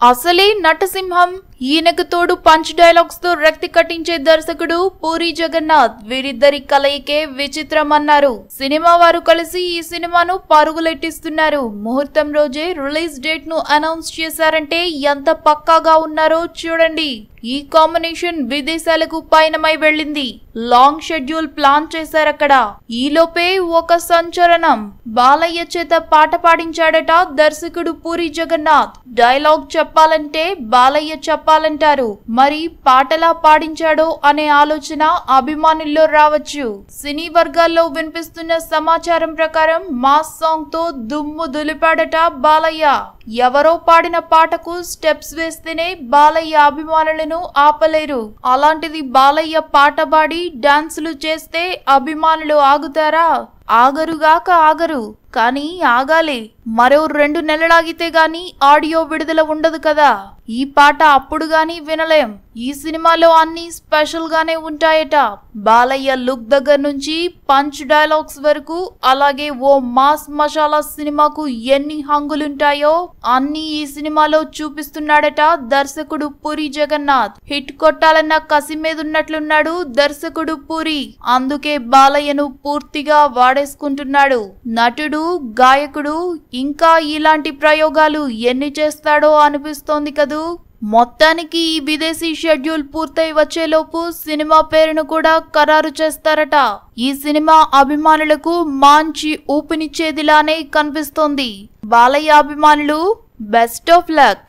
असले नटसिम्हम ఈయనకు తోడు పంచ్ డైలాగ్స్తో రక్తి కట్టించే దర్శకుడు పూరి జగన్నాథ్. వీరిద్దరి కలయికే విచిత్రం అన్నారు సినిమా వారు కలిసి ఈ సినిమాను పరుగులెట్టిస్తున్నారు. ముహూర్తం రోజే రిలీజ్ డేట్ను అనౌన్స్ చేశారంటే ఎంత పక్కాగా ఉన్నారో చూడండి. ఈ కాంబినేషన్ విదేశాలకు పయనమై వెళ్ళింది. లాంగ్ షెడ్యూల్ ప్లాన్ చేశారక్కడ. ఈలోపే ఒక సంచలనం. బాలయ్య చేత పాట పాడించాడట దర్శకుడు పూరి జగన్నాథ్. డైలాగ్ చెప్పాలంటే బాలయ్య చెప్ప చెప్పాలంటారు. మరి పాటలా పాడించాడో అనే ఆలోచన అభిమానుల్లో రావచ్చు. సినీ వర్గాల్లో వినిపిస్తున్న సమాచారం ప్రకారం మాస్ సాంగ్తో దుమ్ము దులిపాడట బాలయ్య. ఎవరో పాడిన పాటకు స్టెప్స్ వేస్తేనే బాలయ్య అభిమానులను ఆపలేరు. అలాంటిది బాలయ్య పాట పాడి డాన్సులు చేస్తే అభిమానులు ఆగుతారా? ఆగరుగాక ఆగరు. కానీ ఆగాలి. మరో రెండు నెలలాగితే గాని ఆడియో విడుదల ఉండదు కదా. ఈ పాట అప్పుడు గాని వినలేం. ఈ సినిమాలో అన్ని స్పెషల్ గానే ఉంటాయట. బాలయ్య లుక్ దగ్గర నుంచి పంచ్ డైలాగ్స్ వరకు అలాగే ఓ మాస్ మసాలా సినిమాకు ఎన్ని హంగులుంటాయో అన్ని ఈ సినిమాలో చూపిస్తున్నాడట దర్శకుడు పూరి జగన్నాథ్. హిట్ కొట్టాలన్న కసి మీద ఉన్నట్లున్నాడు దర్శకుడు పూరి. అందుకే బాలయ్యను పూర్తిగా వాడేసుకుంటున్నాడు. నటుడు గాయకుడు ఇంకా ఇలాంటి ప్రయోగాలు ఎన్ని చేస్తాడో అనిపిస్తోంది కదూ. మొత్తానికి ఈ విదేశీ షెడ్యూల్ పూర్తయి వచ్చేలోపు సినిమా పేరును కూడా ఖరారు చేస్తారట. ఈ సినిమా అభిమానులకు మంచి ఊపినిచ్చేదిలానే కనిపిస్తోంది. బాలయ్య అభిమానులు బెస్ట్ ఆఫ్ లక్.